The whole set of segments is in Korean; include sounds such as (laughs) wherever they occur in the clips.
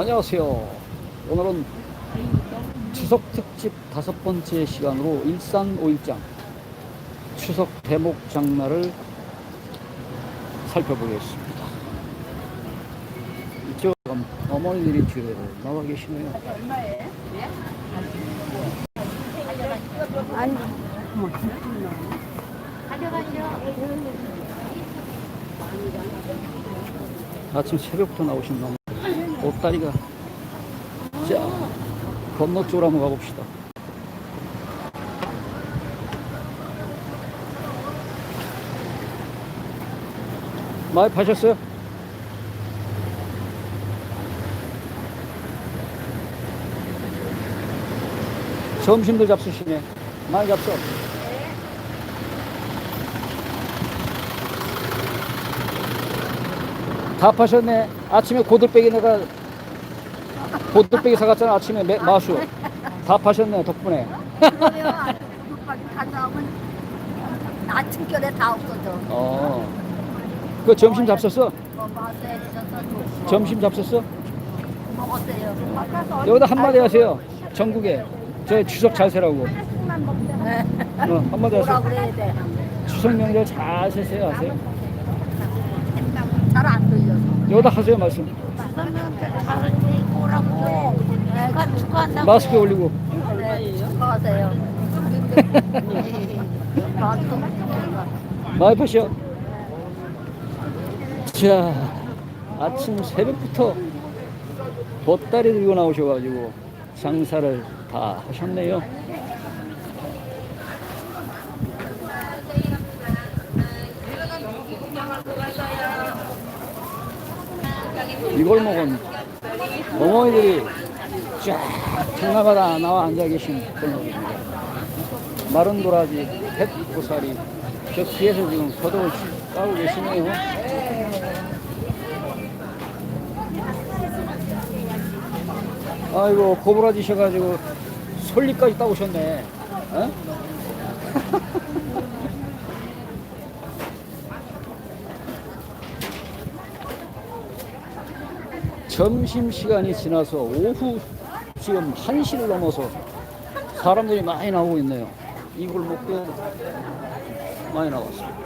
안녕하세요. 오늘은 추석 특집 다섯 번째 시간으로 일산 오일장 추석 대목 장날을 살펴보겠습니다. 이쪽 어머니들이 뒤로 나와 계시네요. 아침 새벽부터 나오신 분 옷다리가 자 건너 쪽으로 한번 가봅시다. 많이 파셨어요? 점심들 잡수시네. 많이 잡숴. 다 파셨네. 아침에 고들빼기 내가 고들빼기 사갔잖아. 아침에 매- 마수. 다 파셨네 덕분에. 그러면 (laughs) 아침결에 다 없어져. 어. 그 점심 잡섰어? 뭐 맛에 있어서 점심 잡섰어? 먹었어요. 여기다 한마디 하세요. 전국에 저 추석 잘 세라고. 네. 어, 한마디 뭐라 하세요. 그래야 돼? 추석 명절 잘 세세요 하세요. 여기다 하세요 말씀. 잘하지 뭐라고. 내가 축하한다고. 마스크 올리고. 네, 축하하세요. 많이 파셔. 자, 아침 새벽부터 보따리 들고 나오셔가지고 장사를 다 하셨네요. 이걸 먹은 어머니들이 쫙 장마마다 나와 앉아 계신 분입니다. 마른 도라지, 햇고사리, 저 뒤에서 지금 겉옷을 까고 계시네요. 아이고, 고부라지셔가지고 솔잎까지 따오셨네. 어? 점심시간이 지나서 오후 지금 1시를 넘어서 사람들이 많이 나오고 있네요. 이걸 먹고 많이 나왔습니다.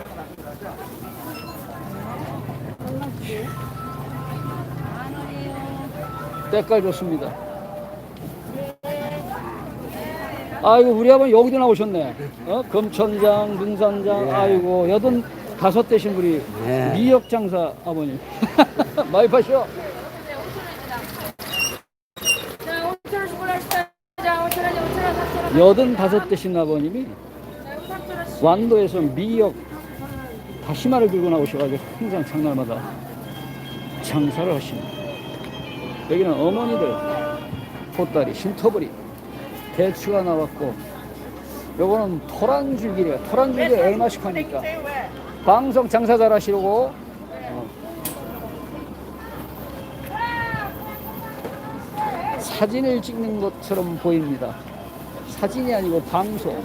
때깔 좋습니다. 아이고 우리 아버님 여기도 나오셨네. 어? 금천장, 능산장, 아이고 여든 다섯 되신 분이 미역 장사 아버님. (laughs) 많이 파셔. 자, 5천원씩 올라주세요. 자, 5천원이 5천원, 3천원. 여든 다섯 되신 아버님이 완도에서 미역 다시마를 들고 나오셔가지고 항상 장날마다 장사를 하십니다. 여기는 어머니들 보따리, 신터부리, 대추가 나왔고 요거는 토란줄기래요. 토란줄기 얼마씩 하니까 방송 장사 잘 하시려고 어. 사진을 찍는 것처럼 보입니다. 사진이 아니고 방송.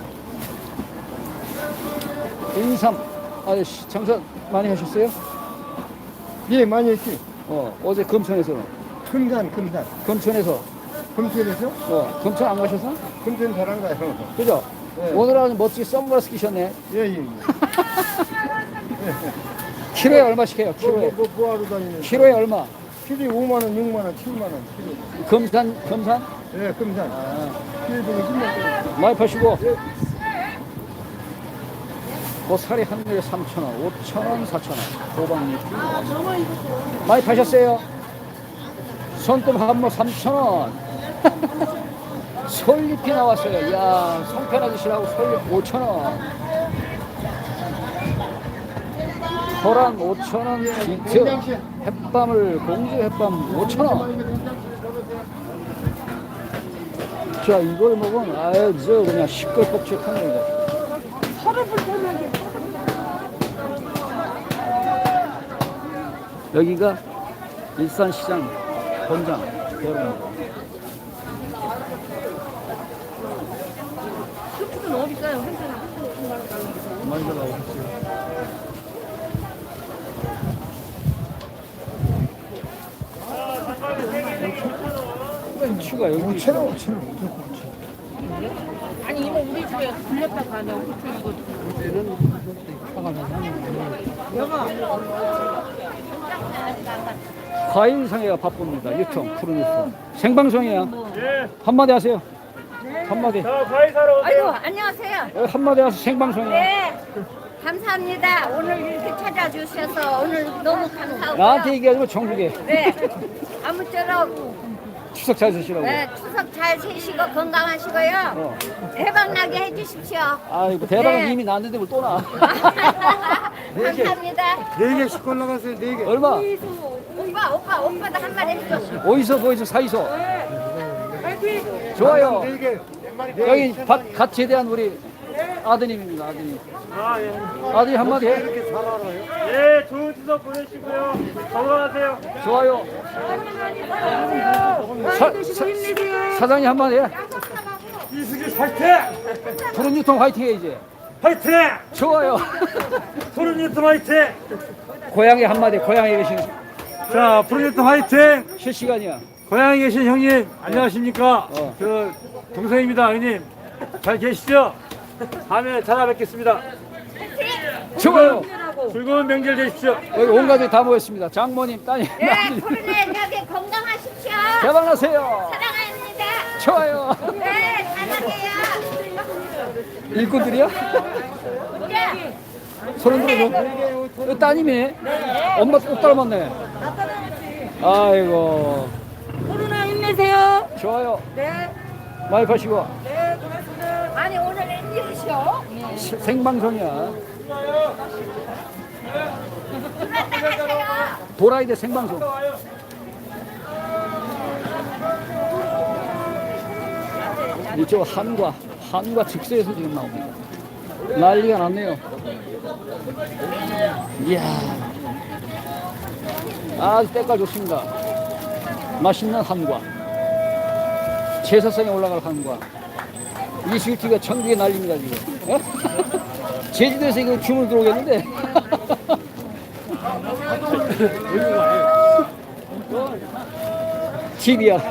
인삼 아저씨 장사 많이 하셨어요? 예, 많이 했지. 어 어제 금천에서는 금산, 금산. 금천에서 금천에서? 어 금천 안 가셔서? 금천 잘한 거야. 그죠? 네. 오늘은 멋지게 선글라스 끼셨네. 예, 예, 예. (laughs) 키로에 얼마씩 해요? 뭐, 키로에 뭐, 뭐, 뭐 하러 다니는? 키로에 얼마? 키로에 5만 원, 6만 원, 7만 원, 키로. 금산 금산 예, 금산. 아, 키로에 10만 원. 많이 파시고 보살이 한 마리에 3,000원, 5,000원, 4,000원, 호박잎 많이 파셨어요? 손톱 한모 3,000원 솔잎이 나왔어요. 이야, 송편 아저씨라고 솔잎 5,000원 호랑 5천원 빈트 햇밤을 공주 햇밤 5천원. 자 이걸 먹으면 아유 저 그냥 시끌벅적한 거죠 여기가 일산시장 본장 여러분. 수프는 어디 있어요? 한잔 만들어 오십시오 5천 추가 여기 5천 원, 5천 원 무조건 5천 원. 아니 이모 우리 집에 불렸다고 하네 우리 집 이거 과인상해가 바쁩니다. 유통, 푸른 유통. 생방송이야. 예. 한마디 하세요. 한마디. 과일 사러 아유 안녕하세요. 예, 한마디 하세요. 생방송이야. 네, 감사합니다. 오늘 이렇게 찾아주셔서 오늘 너무 감사하고요. 나한테 얘기하지 마, 정국에. 네 아무쪼록 추석 잘 쓰시라고. 네, 추석 잘 세시고 건강하시고요. 어. 대박 나게 해주십시오. 아이고 대박 은 네. 이미 났는데 뭘 또 나. (laughs) 감사합니다. 네 개씩 올라갔어요 네 개 얼마? 오빠, 오빠, 오빠도 한 마디 해줘. 어디서 보이서 사이서. 좋아요. 네 개 여기 밭, 갓 제대한 우리 아드님입니다. 아드님. 아드님 한마디 해. 예, 좋은 추석 보내시고요. 건강하세요. 좋아요. 사, 사, 장님 한마디 해. 이수기 파이팅! 푸른 유통 화이팅 해 이제. 파이팅! 좋아요. (laughs) 푸른 유통 화이팅! 고향에 한마디 고향에 계신 자, 푸른 유통 화이팅! 실시간이야. 고향에 계신 형님, 안녕하십니까? 어. 저 동생입니다, 형님. 잘 계시죠? 다음에 찾아뵙겠습니다. 좋아요. 즐거운 명절 되십시오. 여기 온 가족이 다 모였습니다. 장모님, 따님, 네, 나님. 코로나 19에 건강하십시오. 대박 나세요. 사랑합니다. 좋아요. 네, 사랑해요. 일꾼들이야? 네. 소름 들어줘. 이거 따님이 엄마 꼭 닮았네. 아이고. 코로나 힘내세요. 좋아요. 네. 많이 가시고. 아니, 오늘 웬일이셔? 시- 생방송이야. 도라이대 생방송. 이쪽 한과, 한과 직서에서 지금 나옵니다. 난리가 났네요. 이야. 아주 때깔 좋습니다. 맛있는 한과. 제사상에 올라갈 한과. 이 실티가 천국에 날립니다, 지금. 어? (laughs) 제주도에서 이거 주문 들어오겠는데. (laughs) 집이야. (laughs)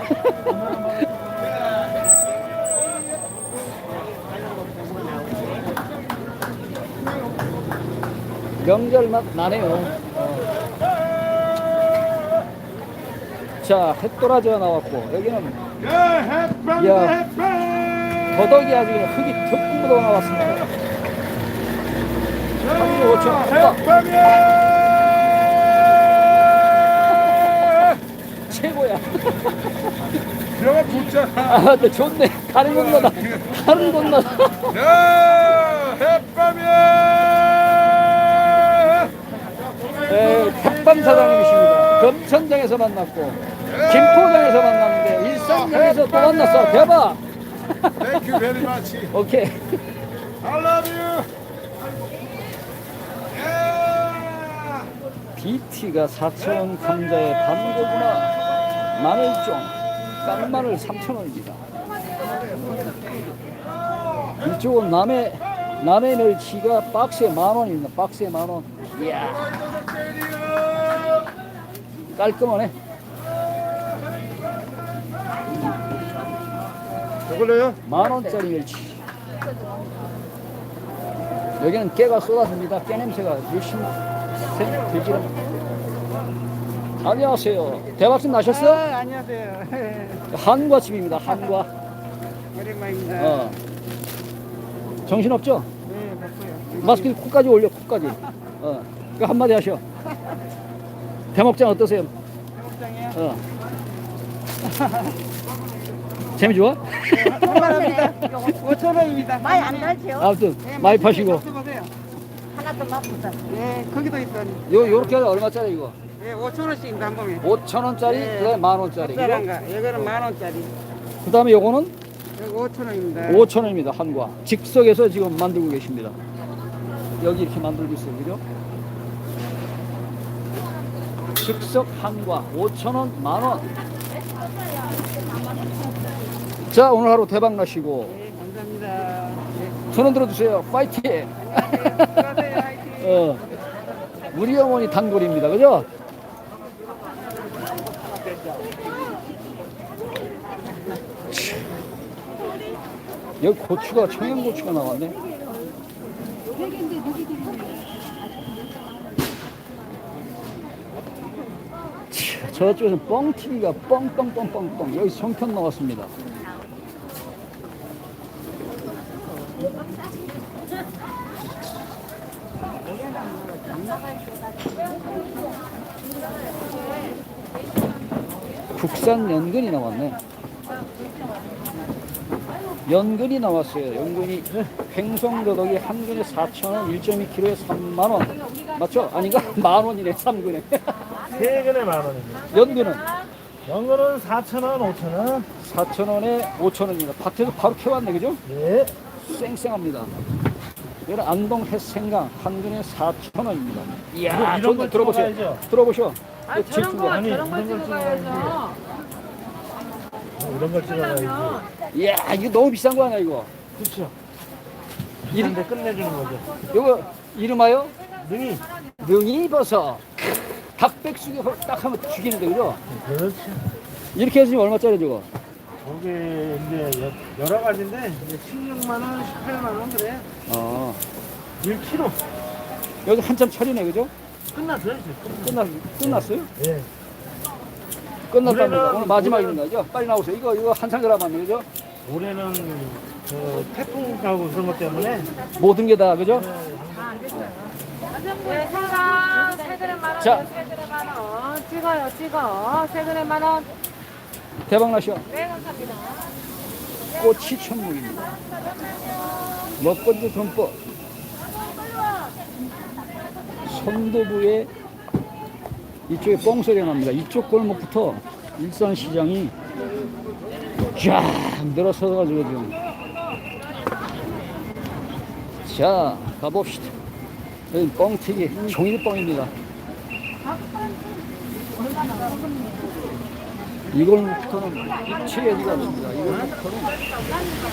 명절 맛 나네요. 어. 자, 햇도라지가 나왔고, 여기는 야, 더덕이 아주 그냥 흙이 듬뿍 묻어 나왔습니다. 35,000원. 최고야. (laughs) 내가 붙잖아 아, 근데 좋네. 다른 건너다. 다른 건너다. 야 햇밤이야 에, 탁밤 사장님이십니다. 금천장에서 만났고, 김포장에서 만났는데, 일산역에서 또 만났어. 대박! Thank you very much 오케이. I love you 야 BT가 4,000원 감자에 반고구마, 마늘종, 깐마늘 3,000원입니다. 이쪽은 남해, 남해 멸치가 박스에 만원입니다. 박스에 만원. 이야. 깔끔하네. 이걸로요? 만 원짜리 멸치. 여기는 깨가 쏟아집니다. 깨 냄새가 열심히 새- 들지라. 안녕하세요. 대박집 나셨어? 안녕하세요. (laughs) 한과 집입니다. 한과. 오랜만입니다. 어. 정신 없죠? 네, 바빠요. 마스크 코까지 올려 코까지. 어. 그 한마디 하셔. (laughs) 대목장 어떠세요? 목장이요? 어. (laughs) 재미 좋아? 감사합니다. 5천 원입니다. 많이 안 달죠? 아무튼 네, 많이 파시고. 보세요. 하나도 맛보다. 네, 거기도 있더니. 요 요렇게 하면 얼마짜리 이거? 네, 5천 원씩입니다 한 봉에. 5천 원짜리, 네. 그다음에 만 원짜리. 짭짤한 거. 이거는 만 원짜리. 그다음에 요거는 이거 5천 원입니다. 5천 원입니다. 한과. 즉석에서 지금 만들고 계십니다. 여기 이렇게 만들고 있어요. 그죠? 즉석 한과 5천 원, 만 원. 자, 오늘 하루 대박 나시고 네, 감사합니다. 네, 손 흔 들어 주세요. 파이팅! 수고하세요. (laughs) 화이팅. 어. 우리 어머니 단골입니다. 그죠? 여기 고추가 청양고추가 나왔네. 차, 저쪽에서 뻥튀기가 뻥뻥뻥뻥뻥 여기 송편 나왔습니다. 국산 연근이 나왔네. 연근이 나왔어요. 연근이 횡성도덕이 한 근에 4,000원, 1.2kg에 3만 원. 맞죠? 아닌가? (laughs) 만 원이네, 3근에. 세 근에 만 원입니다. 연근은 연거는 4천 원, 5천 원. 4,000원에 5,000원입니다. 밭에서 바로 캐왔네, 그죠? 네. 쌩쌩합니다. 여기는 안동 햇생강 한 근에 4,000원입니다. 이야, 이런. 걸 들어보세요. 찍어가야죠. 들어보셔. 아, 제 저런. 거, 아니, 저런 걸 찍어가야죠. 이런 걸 찍어야지. 이야, 이거 너무 비싼 거 아니야, 이거? 그렇죠. 이름, 근데 끝내주는 거죠. 이거 이름하여 능이. 능이 버섯. 닭백숙에 딱 하면 죽이는데, 그죠? 그렇죠. 이렇게 해서 지금 얼마짜리 저거? 저게 이제 여- 여러 가지인데 이제 16만 원, 18만 원 그래. 어. 1kg. 여기 한참 철이네, 그죠? 끝났어요, 이제. 끝났, 끝났어요? 예. 끝났답니다. 오늘 마지막입니다. 그죠? 빨리 나오세요. 이거, 이거 한참 그라마네, 그죠? 올해는 그 태풍 가고 그런 것 때문에 모든 게 다, 그죠? 네, 생강 세근에 만 원, 자. 세근에 만 원. 찍어요, 찍어. 세근에 만 원. 대박 나셔. 네, 감사합니다. 꽃이 천국입니다. 먹건도 듬뿍. 손도부에 이쪽에 뻥소리가 납니다. 이쪽 골목부터 일산시장이 쫙 늘어서가지고 지금. 자, 가봅시다. 여기 뻥튀기, 종일뻥입니다. 이 골목부터는 입체에디가 없습니다. 이 골목부터는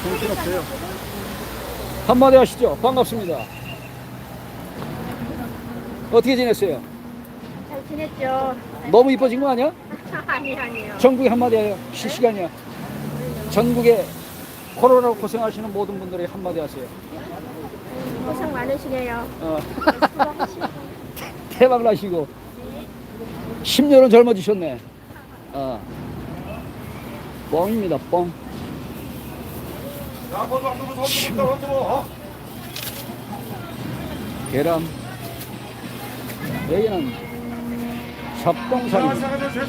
정신없어요. 한마디 하시죠. 반갑습니다. 어떻게 지냈어요? 잘 지냈죠? 너무 이뻐진 거 아니야? (laughs) 아니 아니요. 전국에 한마디 해요. 실시간이야. 전국에 코로나로 고생하시는 모든 분들이 한마디 하세요. 고생 많으시네요. 어. (laughs) 대박 나시고 10년은 젊어지셨네. 어. 뻥입니다. 뻥. 계란. 여기는 넘어가세요.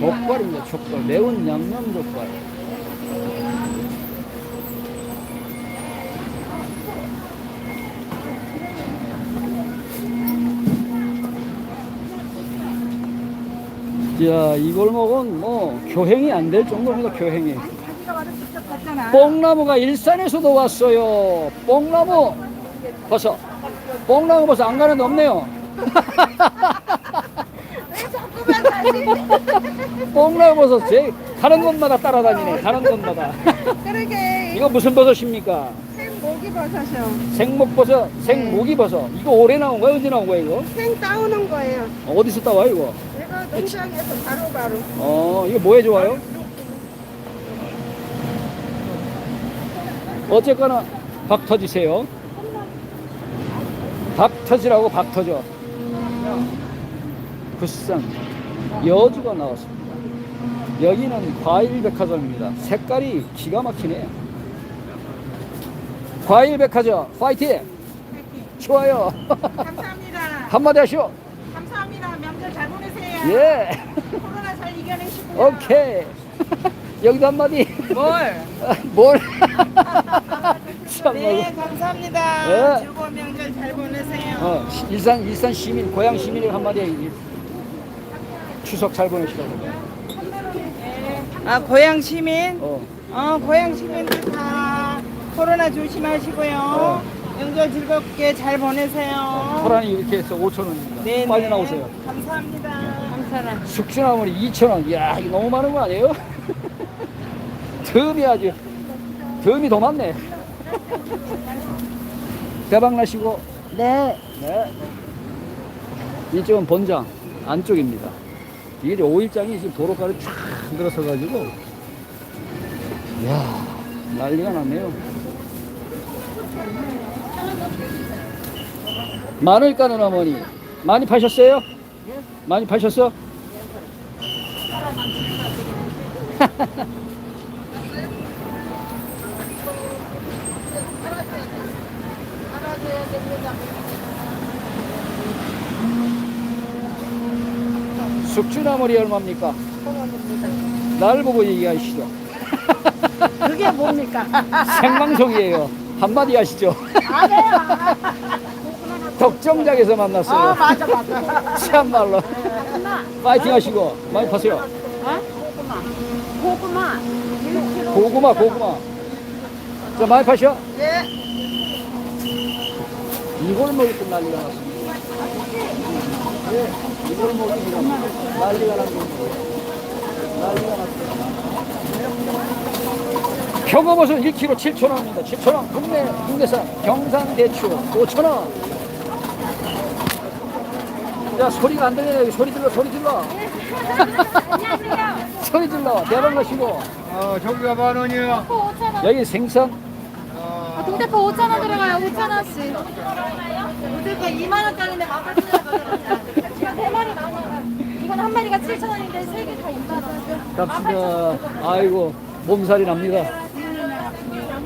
족발입니다. 족발. 매운 양념 족발. 자, 이 골목은 뭐 교행이 안 될 정도입니다. 교행이. 뽕나무가 일산에서도 왔어요. 뽕나무 버섯. 뽕나무 버섯 안 가는 데 없네요. (laughs) 뽕나무 버섯 제 가는 곳마다 따라다니네. 가는 곳마다. 그러게 이거 무슨 버섯입니까? 모기 버섯이요. 생목버섯, 생모기버섯. 이거 올해 나온 거야? 언제 나온 거야 이거? 생 따오는 거예요. 어디서 따와 이거? 내가 농장에서 바로바로. 어, 이거 뭐에 좋아요? 어쨌거나 박 터지세요. 박 터지라고 박 터져. 굿상 여주가 나왔습니다. 여기는 과일 백화점입니다. 색깔이 기가 막히네. 과일 백화점 파이팅! 좋아요. 감사합니다. (laughs) 한마디 하시오. 감사합니다. 명절 잘 보내세요. 예. 코로나 잘 이겨내시고. 오케이. (laughs) 여기도 한마디. 뭘? 뭘? (laughs) 참, 네, 감사합니다. 네. 즐거운 명절 잘 보내세요. 어, 시- 일산 일산 시민 고향 시민에게 한마디 해. 추석 잘 보내시라고. 아, 고향 시민? 어. 어, 고향 시민들 다 코로나 조심하시고요. 어. 명절 즐겁게 잘 보내세요. 호란이 이렇게 해서 5천 원입니다. 네, 빨리 네. 나오세요. 감사합니다. 감사합니다. 숙주나물이 2천 원. 이야 이거 너무 많은 거 아니에요? 덤이 아주 덤이 더 많네. 대박 나시고 네. 네. 이쪽은 본장 안쪽입니다. 이게 5일장이 지금 도로가를 쫙 들어서 가지고 이야 난리가 났네요. 마늘 까는 어머니 많이 파셨어요? 많이 파셨어? (laughs) 숙주나물이 얼마입니까? 날 보고 얘기하시죠. (laughs) 그게 뭡니까? 생방송이에요. 한마디 하시죠. 덕정장에서 만났어요. 아, 맞아, 맞아. 참말로. 파이팅 하시고 많이 파세요. 고구마. 고구마, 고구마. 자, 많이 파셔. 네. 이걸 때 난리가 났습니다. 예, 이걸 먹기 지금 난리가 난 겁니다. 난리가 났어요. 경어버섯 1kg 7,000원입니다. 7,000원. 국내, 국내산 경상 대추 5,000원. 야, 소리가 안 들리네. 여기 소리 질러, 소리 질러. (laughs) 소리 질러. 대박 나시고. 어, 저기가 만 5,000원. 여기 생선 아, 동대포 5,000원 들어가요. 5,000원씩. 우들거 2만 원짜리인데 맛없어요. 이거 세 마리 만 원. 이건 한 마리가 7,000원인데 세 개 다 2만 원. 갑시다. 아이고, 몸살이 납니다.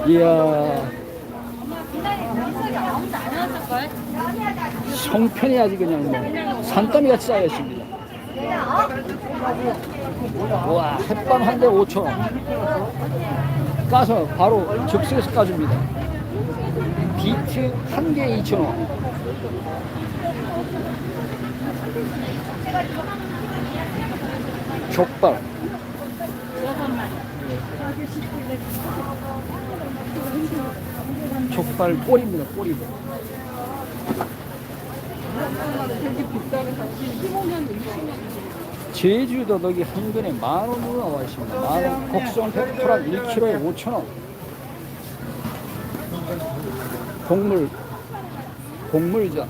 이야, 송편이 아주 그냥 뭐 산더미 같이 쌓여 있습니다. 와, 햇반 한 대 5천 원. 까서 바로 즉석에서 까줍니다. 비트 한 개에 2천 원. 족발. 족발 꼬리입니다, 꼬리. 제주 도 덕이 한 근에 만 원으로 나와 있습니다. 만 원. 곡성 백토락 1kg에 5천 원. 곡물, 곡물자.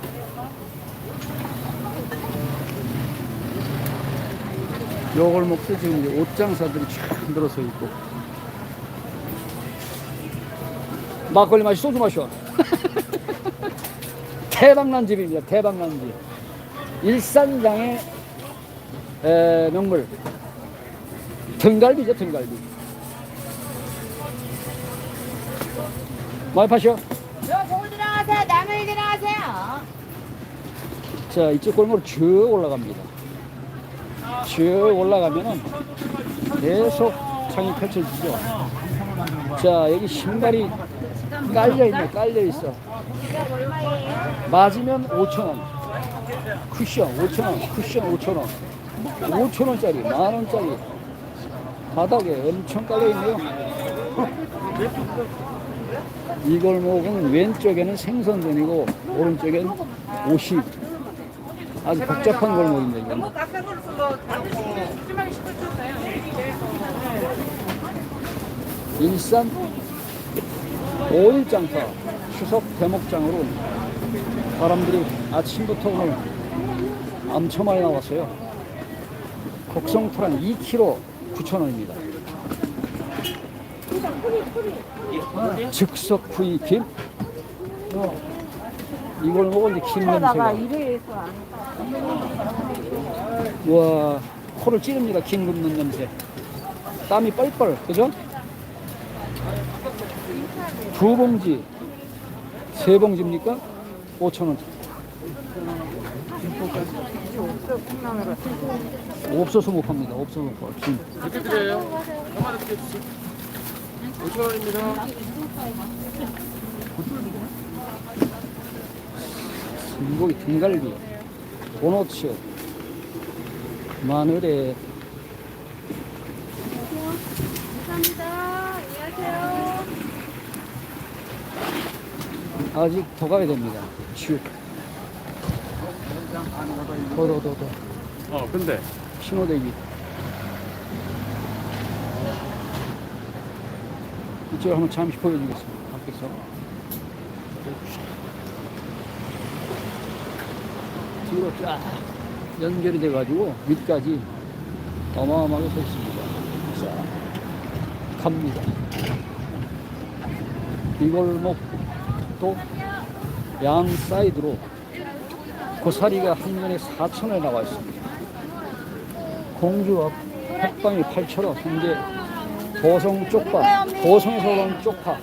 요걸 먹고 지금 이제 옷장사들이 쫙 들어서 있고. 막걸리 마시 소주 마셔. (laughs) 대박난 집입니다. 대박난 집. 일산장의 에, 명물. 등갈비죠, 등갈비. 많이 파셔. 저 보고 들어가세요. 나물 들어가세요. 자, 이쪽 골목으로 쭉 올라갑니다. 쭉 올라가면은 계속 창이 펼쳐지죠. 자, 여기 신발이 깔려있네, 깔려있어. 맞으면 5천원. 쿠션 5천원, 쿠션 5천원. 5천원짜리, 만원짜리. 바닥에 엄청 깔려있네요. (laughs) 이 골목은 왼쪽에는 생선전이고, 오른쪽에는 옷이 아주 복잡한 골목입니다. 이건. 일산 5일 장터 추석 대목장으로 사람들이 아침부터 오늘 엄청 많이 나왔어요. 곡성 토란 2kg 9,000원입니다. 즉석 구이 김. 이걸 이제 김 냄새가. 와 코를 찌릅니다. 김 굽는 냄새. 땀이 뻘뻘 그죠? 두 봉지 세 봉지입니까? 5천 원. 없어서 못 팝니다. 없어서 못 파. 김. 어떻게 드려요? 한마디 어떻게 주세요? 5천 원입니다. 불고기 등갈비, 도너츠, 마늘에 감사합니다. 안녕하세요. 아직 더 가야 됩니다. 쭉. 더더더더 어, 근데 신호대기. 이쪽을 한번 잠시 보여주겠습니다. 밖에서. 뒤로 쫙 연결이 돼가지고 위까지 어마어마하게 서 있습니다. 자, 갑니다. 이 골목도 양 사이드로 고사리가 한 면에 4천원에 나와 있습니다. 공주 앞 햇빵이 8천원, 현재 보성 쪽파, 보성에서 온 쪽파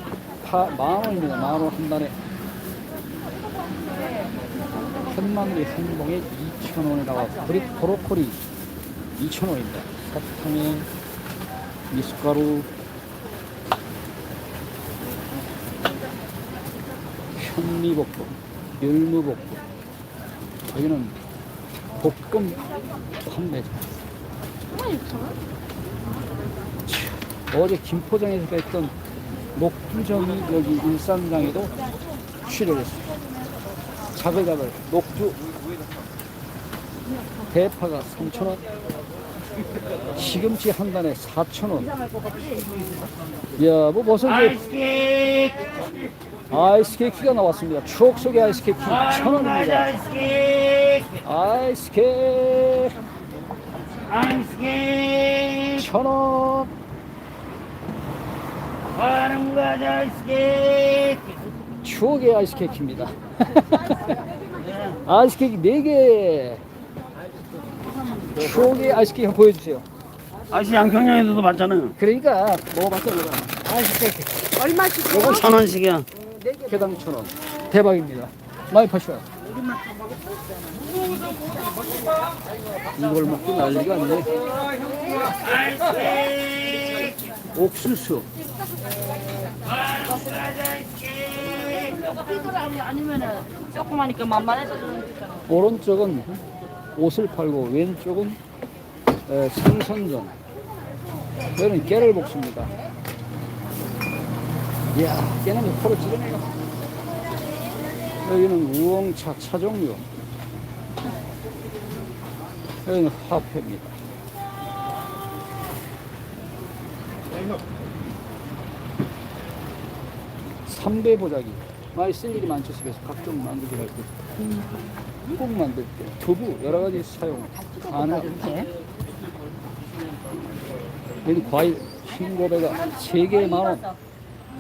파, 만 원입니다. 만원 한 단에. 현만리 한 봉에 2천 원에 나와 브리 브로콜리 2천 원입니다. 사탕에 미숫가루 현미볶음, 열무볶음 여기는 볶음 판매자. 어제 김포장에서 뵀던 녹두점이 여기 일산장에도 출혈했습니다. 자글자글 녹두. 대파가 3,000원. 시금치 한 단에 4,000원. 이야 뭐 벌써 이제 아이스케이크가 나왔습니다. 추억 속의 아이스케이크 1,000원입니다. 아이스케이크 아이스케이크 1,000원. 하는 거다 아이스케이크. 추억의 아이스케이크입니다. (laughs) 아이스 케이크 4개. 추억의 아이스 케이크 한번 보여주세요. 아시 양평양에서도 많잖아요 그러니까 먹어봤죠, 이거. 아이스 케이크. 얼마씩 요거 천 원씩이야 개당 천 원. 대박입니다. 많이 파셔요. 이걸 먹고 난리가 아니네. 옥수수. 아니면은 조그마니까 만만해서 오른쪽은 옷을 팔고 왼쪽은 에, 생선전. 여기는 깨를 볶습니다. 이야 깨는 몇 프로 찌르네요. 여기는 우엉차 차종류. 여기는 화폐입니다. 삼배 보자기 많이 쓸 일이 많죠 집에서 각종 만들기 할 때. 국 만들 때 두부 여러 가지 사용 가능합니다. 여기 과일 흰고배가 3개에 만원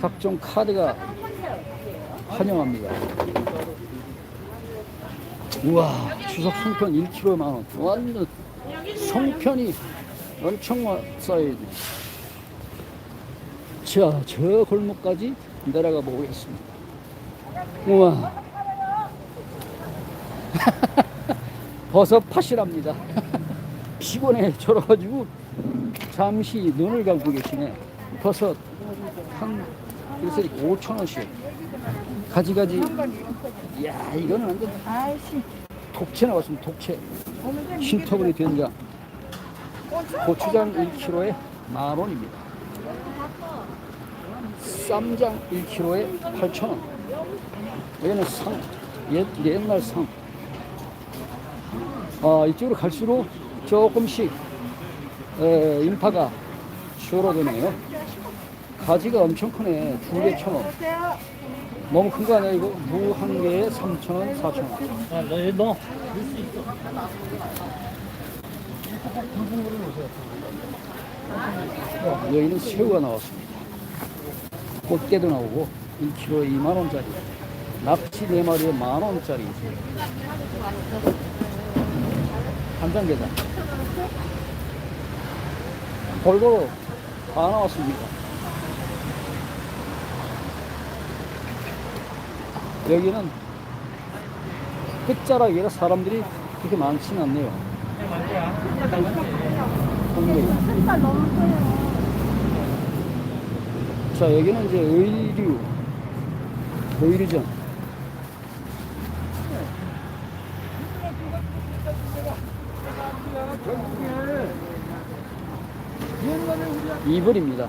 각종 카드가 환영합니다. 우와 추석 송편 1kg에 만원 완전 송편이 엄청 와- 쌓여있네 자, 저 골목까지 내려가 보겠습니다. 우와. (laughs) 버섯 팥이랍니다. (laughs) 피곤해 졸아가지고 잠시 눈을 감고 계시네. 버섯 한 그래서 5천 원씩. 가지가지. 이야 이거는 완전 독채 나왔습니다. 독채. 신터블이 된장. 고추장 1kg에 만 원입니다. 쌈장 1kg에 8,000원. 여기는 상, 옛, 옛날 상. 아, 이쪽으로 갈수록 조금씩 에, 인파가 줄어드네요. 가지가 엄청 크네. 두 개 천 원. 너무 큰 거 아니야, 이거? 무 한 개에 3,000원, 4,000원. 아, 너, 너. 여기는 새우가 나왔습니다. 꽃게도 나오고 1kg에 2만 원짜리 낙지 4마리에 만 원짜리 간장게장 골고루 다 나왔습니다. 여기는 끝자락이라 사람들이 그렇게 많지는 않네요. 자 여기는 이제 의류 의류점 이불입니다.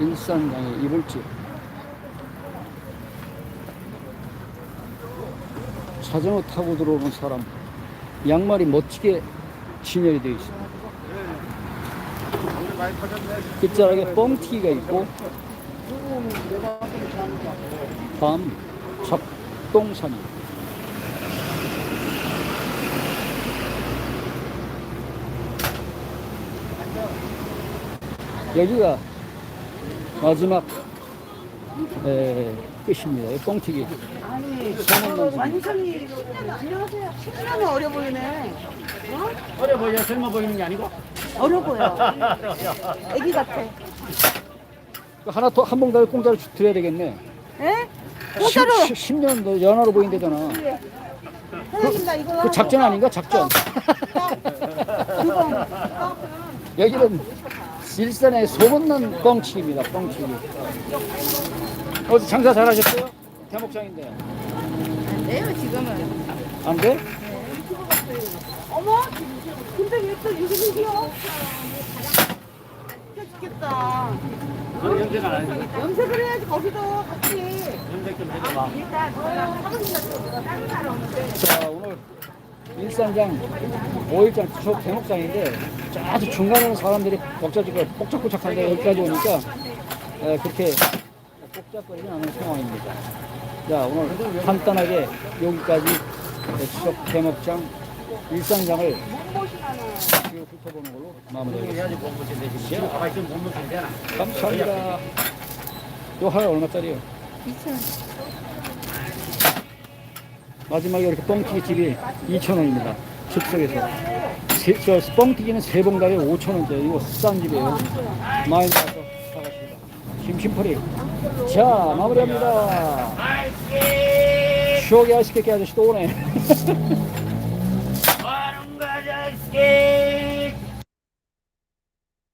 일산장의 이불집. 자전거 타고 들어오는 사람 양말이 멋지게 진열이 되어 있습니다. 끝자락에 뻥튀기가 있고 다음 잡동산입니다. 여기가 마지막 에, 끝입니다. 뻥튀기. 아니, 안녕하세요. 10년이 어려 보이네. 어? 어려 보여 젊어 보이는 게 아니고? 어려 보여. (laughs) 애기 같아. 하나 더 한 봉다리 공짜로 드려야 되겠네. 에? 공짜로 10, 년더 연하로 보인다잖아. 사장님 나 이거 그 작전 아닌가? 작전. 두번 여기는 일산의 소문난 뻥튀기입니다. 뻥튀기. 어제 장사 잘하셨어요? 대목장인데. 네요 지금은. 안 돼? 어머 근데 왜또 유기이요 죽겠다. 염색 안 하는데. 염색을 해야지 거기도 같이. 염색 좀 해줘봐. 일단 그거랑 사모님 같은 거 다른 사람 없는데. 자, 오늘 일산장 5일장 초 대목장인데 아주 중간에 사람들이 복잡지가 복잡복잡한데 여기까지 오니까 에, 그렇게 복잡거리지 않은 상황입니다. 자, 오늘 간단하게 여기까지 추석 대목장 일산장을 훑어보는 걸로 마무리하겠습니다. 감사합니다. 요 하나 얼마짜리요? 2천 마지막에 이렇게 뻥튀기 집이 2,000원입니다. 즉석에서. 세, 저 뻥튀기는 세 봉다리에 5,000원짜리. 이거 싼 집이에요. 많이 나와서 사가십니다. 심심풀이. 자, 마무리합니다. 추억의 아이스케이크 아저씨 또 오네. (laughs)